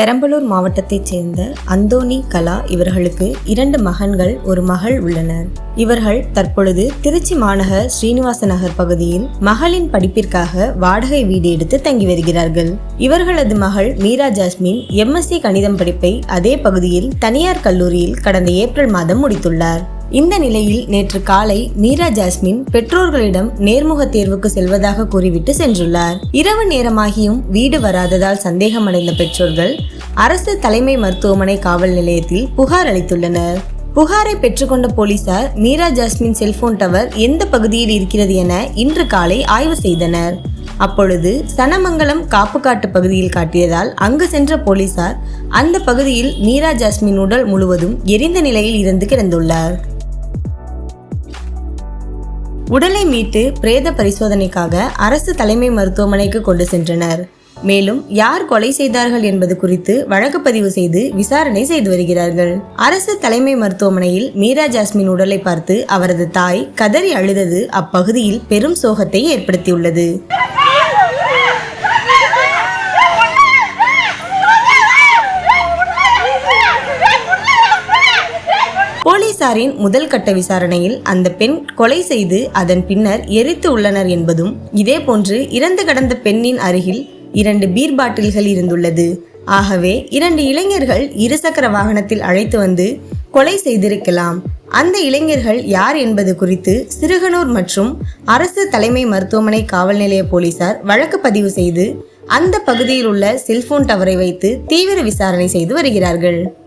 பெரம்பலூர் மாவட்டத்தைச் சேர்ந்த அந்தோனி கலா இவர்களுக்கு இரண்டு மகன்கள் ஒரு மகள் உள்ளனர். இவர்கள் தற்பொழுது திருச்சி மாநகர் ஸ்ரீனிவாச நகர் பகுதியில் மகளின் படிப்பிற்காக வாடகை வீடு எடுத்து தங்கி வருகிறார்கள். இவர்களது மகள் மீரா ஜாஸ்மின் எம்எஸ்சி கணிதம் படிப்பை அதே பகுதியில் தனியார் கல்லூரியில் கடந்த ஏப்ரல் மாதம் முடித்துள்ளார். இந்த நிலையில் நேற்று காலை மீரா ஜாஸ்மின் பெற்றோர்களிடம் நேர்முக தேர்வுக்கு செல்வதாக கூறிவிட்டு சென்றுள்ளார். இரவு நேரமாகியும் வீடு வராததால் சந்தேகமடைந்த பெற்றோர்கள் அரசு தலைமை மருத்துவமனை காவல் நிலையத்தில் புகார் அளித்துள்ளனர். புகாரை பெற்றுக்கொண்ட போலீசார் மீரா ஜாஸ்மின் செல்போன் டவர் எந்த பகுதியில் இருக்கிறது என இன்று காலை ஆய்வு செய்தனர். அப்பொழுது சனமங்கலம் காப்புக்காட்டு பகுதியில் காட்டியதால் அங்கு சென்ற போலீசார் அந்த பகுதியில் மீரா ஜாஸ்மின் உடல் முழுவதும் எரிந்த நிலையில் இருந்து கிடந்துள்ளார். உடலை மீட்டு பிரேத பரிசோதனைக்காக அரசு தலைமை மருத்துவமனைக்கு கொண்டு சென்றனர். மேலும் யார் கொலை செய்தார்கள் என்பது குறித்து வழக்கு பதிவு செய்து விசாரணை செய்து வருகிறார்கள். அரசு தலைமை மருத்துவமனையில் மீரா ஜாஸ்மின் உடலை பார்த்து அவரது தாய் கதறி அழுதது அப்பகுதியில் பெரும் சோகத்தை ஏற்படுத்தியுள்ளது. போலீசாரின் முதல் கட்ட விசாரணையில் அந்த பெண் கொலை செய்து அதன் பின்னர் எரித்து உள்ளனர் என்பதும் இதேபோன்று இறந்து கடந்த பெண்ணின் அருகில் இரண்டு பீர் பாட்டில்கள் இருந்துள்ளது. ஆகவே இரண்டு இளைஞர்கள் இருசக்கர வாகனத்தில் அழைத்து வந்து கொலை செய்திருக்கலாம். அந்த இளைஞர்கள் யார் என்பது குறித்து சிறுகனூர் மற்றும் அரசு தலைமை மருத்துவமனை காவல் நிலைய போலீசார் வழக்கு பதிவு செய்து அந்த பகுதியில் உள்ள செல்போன் டவரை வைத்து தீவிர விசாரணை செய்து வருகிறார்கள்.